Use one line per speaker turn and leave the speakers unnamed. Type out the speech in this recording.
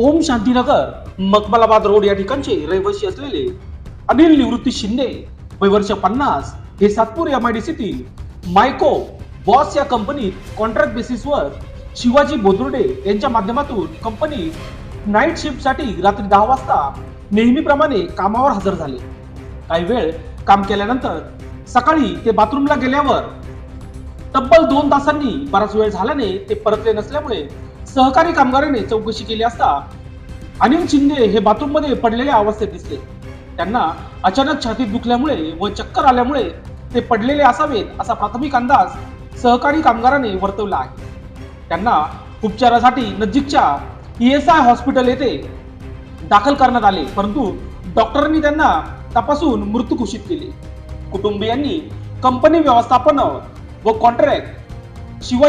ओम Shantinagar मकबलाबाद road या ठिकाणचे रहिवासी असलेले अनिल निवृत्ती शिंदे वय वर्ष पन्नास हे Satpur M I D city Mico Bosch या कंपनीत कॉन्ट्रॅक्ट बेसिसवर शिवाजी बोदुर्डे यांच्या माध्यमातून कंपनी नाईट शिफ्टसाठी रात्री दहा वाजता नेहमीप्रमाणे कामावर हजर झाले. काही वेळ काम केल्यानंतर सकाळी ते बाथरूमला गेल्यावर तब्बल दोन तासांनी बराच वेळ झाल्याने ते परतले नसल्यामुळे सहकारी कामगाराने चौकशी केली असता अनिल शिंदे हे बाथरूममध्ये पडलेल्या अवस्थेत दिसले. त्यांना अचानक छातीत दुखल्यामुळे व चक्कर आल्यामुळे ते पडलेले असावेत असा प्राथमिक अंदाज सहकारी कामगाराने वर्तवला आहे. त्यांना उपचारासाठी नजीकच्या ई एस आय हॉस्पिटल येथे दाखल करण्यात आले परंतु डॉक्टरांनी त्यांना तपासून मृत्यू घोषित केले. कुटुंबियांनी कंपनी व्यवस्थापन व कॉन्ट्रॅक्ट शिवाजी